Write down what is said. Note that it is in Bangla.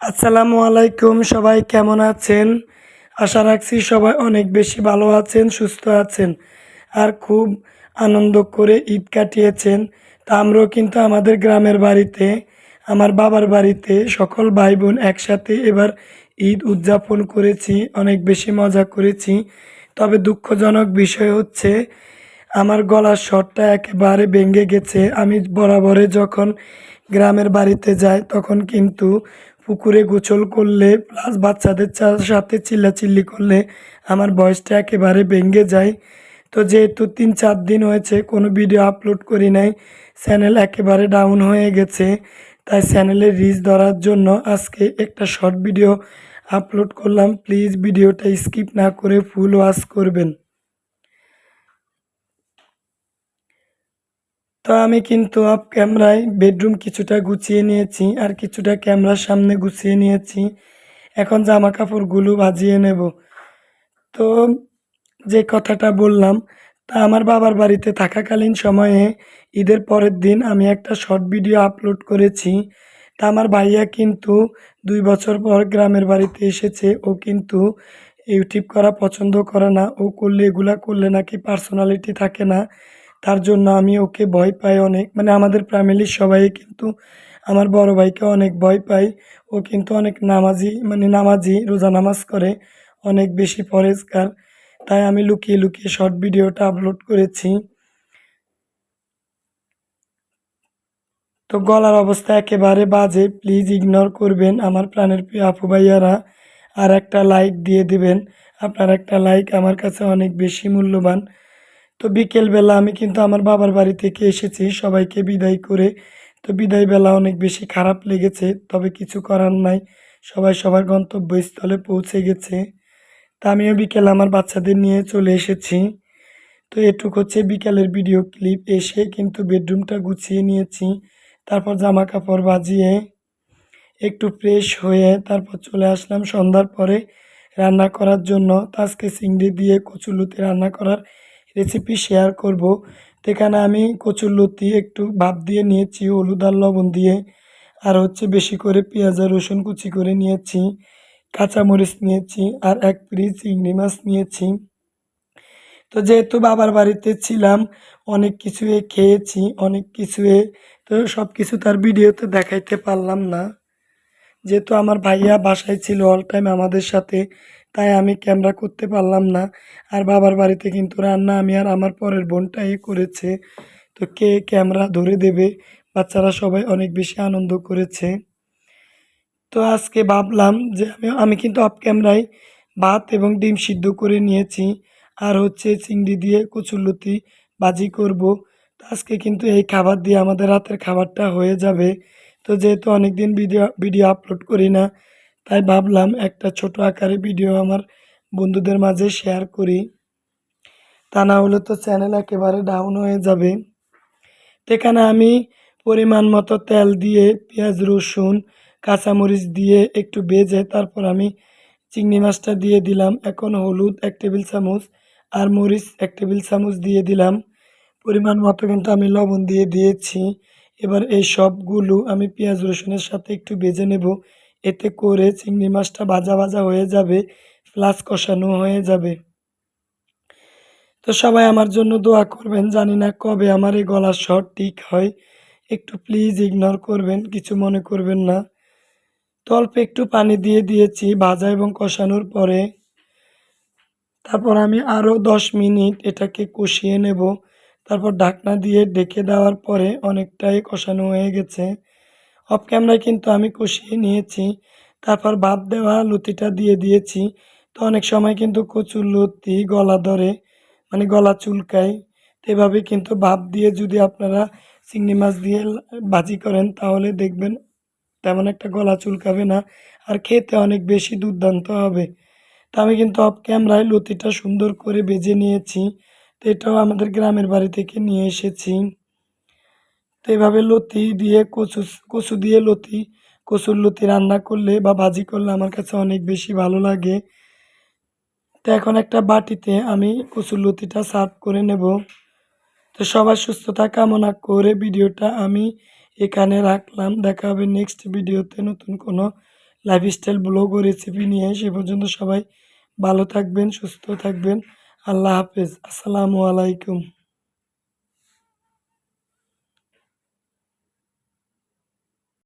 আসসালামু আলাইকুম, সবাই কেমন আছেন? আশা রাখছি সবাই অনেক বেশি ভালো আছেন, সুস্থ আছেন আর খুব আনন্দ করে ঈদ কাটিয়েছেন। তা আমরাও কিন্তু আমাদের গ্রামের বাড়িতে, আমার বাবার বাড়িতে সকল ভাই বোন একসাথে এবার ঈদ উদযাপন করেছি, অনেক বেশি মজা করেছি। তবে দুঃখজনক বিষয় হচ্ছে, আমার গলার স্বরটা একেবারে ভেঙে গেছে। আমি বরাবরে যখন গ্রামের বাড়িতে যাই, তখন কিন্তু পুকুরে গোসল করলে প্লাস বাচ্চাদের সাথে চিল্লাচিল্লি করলে আমার ভয়েসটা একেবারে ভেঙে যায়। তো যেহেতু তিন চার দিন হয়েছে, কোনো ভিডিও আপলোড করি নাই চ্যানেল একেবারে ডাউন হয়ে গেছে। তাই চ্যানেলের রিচ ধরার জন্য আজকে একটা শর্ট ভিডিও আপলোড করলাম। প্লিজ ভিডিওটা স্কিপ না করে ফুল ওয়াচ করবেন। তো আমি কিন্তু অফ ক্যামেরায় বেডরুম কিছুটা গুছিয়ে নিয়েছি আর কিছুটা ক্যামেরার সামনে গুছিয়ে নিয়েছি। এখন জামা কাপড়গুলো ভাজিয়ে নেব। তো যে কথাটা বললাম, তা আমার বাবার বাড়িতে থাকাকালীন সময়ে ঈদের পরের দিন আমি একটা শর্ট ভিডিও আপলোড করেছি। তা আমার ভাইয়া কিন্তু দুই বছর পর গ্রামের বাড়িতে এসেছে। ও কিন্তু ইউটিউব করা পছন্দ করে না। ও করলে এগুলা করলে নাকি পার্সোনালিটি থাকে না। তার জন্য আমি ওকে ভয় পাই অনেক। মানে আমাদের ফ্যামিলির সবাই কিন্তু আমার বড় ভাইকে অনেক ভয় পাই ও কিন্তু অনেক নামাজি মানে নামাজি, রোজা নামাজ করে, অনেক বেশি পরেজগার। তাই আমি লুকিয়ে লুকিয়ে শর্ট ভিডিওটা আপলোড করেছি। তো গলার অবস্থা একেবারে বাজে প্লিজ ইগনোর করবেন আমার প্রাণের প্রিয় আপু ভাইয়ারা। আর একটা লাইক দিয়ে দিবেন। আপনার একটা লাইক আমার কাছে অনেক বেশি মূল্যবান। তো বিকেলবেলা আমি কিন্তু আমার বাবার বাড়ি থেকে এসেছি, সবাইকে বিদায় করে। তো বিদায় বেলা অনেক বেশি খারাপ লেগেছে, তবে কিছু করার নাই। সবাই সবার গন্তব্যস্থলে পৌঁছে গেছে। তা আমিও বিকেল আমার বাচ্চাদের নিয়ে চলে এসেছি। তো এটুক হচ্ছে বিকালের ভিডিও ক্লিপ। এসে কিন্তু বেডরুমটা গুছিয়ে নিয়েছি, তারপর জামা কাপড় বাজিয়ে একটু ফ্রেশ হয়ে তারপর চলে আসলাম সন্ধ্যার পরে রান্না করার জন্য। তো আজকে চিংড়ি দিয়ে কচুলুতি রান্না করার রেসিপি শেয়ার করব। তো এখানে আমি কচুরলতি একটু ভাপ দিয়ে নিয়েছি, হলুদ আর লবণ দিয়ে। আর হচ্ছে বেশি করে পেঁয়াজ আর রসুন কুচি করে নিয়েছি, কাঁচামরিচ নিয়েছি আর এক পিস চিংড়ি মাছ নিয়েছি। তো যেহেতু বাবার বাড়িতে ছিলাম, অনেক কিছু খেয়েছি, অনেক কিছু তো সব কিছু তার ভিডিওতে দেখাইতে পারলাম না। যেহেতু আমার ভাইয়া বাসায় ছিল অল টাইম আমাদের সাথে তাই আমি ক্যামেরা করতে পারলাম না। আর বাবার বাড়িতে কিন্তু রান্না আমি আর আমার পরের বোনটাই করেছে। তো কে ক্যামেরা ধরে দেবে? বাচ্চারা সবাই অনেক বেশি আনন্দ করেছে। তো আজকে ভাবলাম যে আমি আমি কিন্তু অফ ক্যামেরায় ভাত এবং ডিম সিদ্ধ করে নিয়েছি। আর হচ্ছে চিংড়ি দিয়ে কচুরলতি বাজি করব। তো আজকে কিন্তু এই খাবার দিয়ে আমাদের রাতের খাবারটা হয়ে যাবে। তো যেহেতু অনেক দিন ভিডিও ভিডিও আপলোড করি না তাই ভাবলাম একটা ছোট আকারে ভিডিও আমার বন্ধুদের মাঝে শেয়ার করি। তা না হলে তো চ্যানেল একেবারে ডাউন হয়ে যাবে। সেখানে আমি পরিমাণ মতো তেল দিয়ে, পেঁয়াজ, রসুন, কাঁচামরিচ দিয়ে একটু বেজে তারপর আমি চিংড়ি মাছটা দিয়ে দিলাম। এখন হলুদ এক টেবিল চামচ আর মরিচ এক টেবিল চামচ দিয়ে দিলাম। পরিমাণ মতো কিন্তু আমি লবণ দিয়ে দিয়েছি। এবার এই সবগুলো আমি পেঁয়াজ, রসুনের সাথে একটু বেজে নেব। এতে করে চিংড়ি মাছটা ভাজা ভাজা হয়ে যাবে, প্লাস কষানো হয়ে যাবে। তো সবাই আমার জন্য দোয়া করবেন, জানি না কবে আমার এই গলার স্বর ঠিক হয়। একটু প্লিজ ইগনোর করবেন, কিছু মনে করবেন না। তো অল্প একটু পানি দিয়ে দিয়েছি ভাজা এবং কষানোর পরে। তারপর আমি আরও দশ মিনিট এটাকে কষিয়ে নেব। তারপর ঢাকনা দিয়ে ডেকে দেওয়ার পরে অনেকটাই কষানো হয়ে গেছে। অফ ক্যামেরায় কিন্তু আমি কষিয়ে নিয়েছি। তারপর ভাত দেওয়া লতিটা দিয়ে দিয়েছি। তো অনেক সময় কিন্তু কচুর লতি গলা ধরে মানে গলা চুলকায়। তো এভাবে কিন্তু ভাপ দিয়ে যদি আপনারা চিংড়ি মাছ দিয়ে ভাজি করেন, তাহলে দেখবেন তেমন একটা গলা চুলকাবে না আর খেতে অনেক বেশি দুর্দান্ত হবে। তো আমি কিন্তু অফ ক্যামেরায় লতিটা সুন্দর করে বেজে নিয়েছি। তো এটাও আমাদের গ্রামের বাড়ি থেকে নিয়ে এসেছি। তো এভাবে লতি দিয়ে কচু কচু দিয়ে লতি, কচুর লতি রান্না করলে বা ভাজি করলে আমার কাছে অনেক বেশি ভালো লাগে। তো এখন একটা বাটিতে আমি কচুর লতিটা সার্ভ করে নেব। তো সবার সুস্থতা কামনা করে ভিডিওটা আমি এখানে রাখলাম। দেখা হবে নেক্সট ভিডিওতে নতুন কোনো লাইফস্টাইল ব্লগ ও রেসিপি নিয়ে। সে পর্যন্ত সবাই ভালো থাকবেন, সুস্থ থাকবেন। আল্লাহ হাফেজ। আসসালামু আলাইকুম।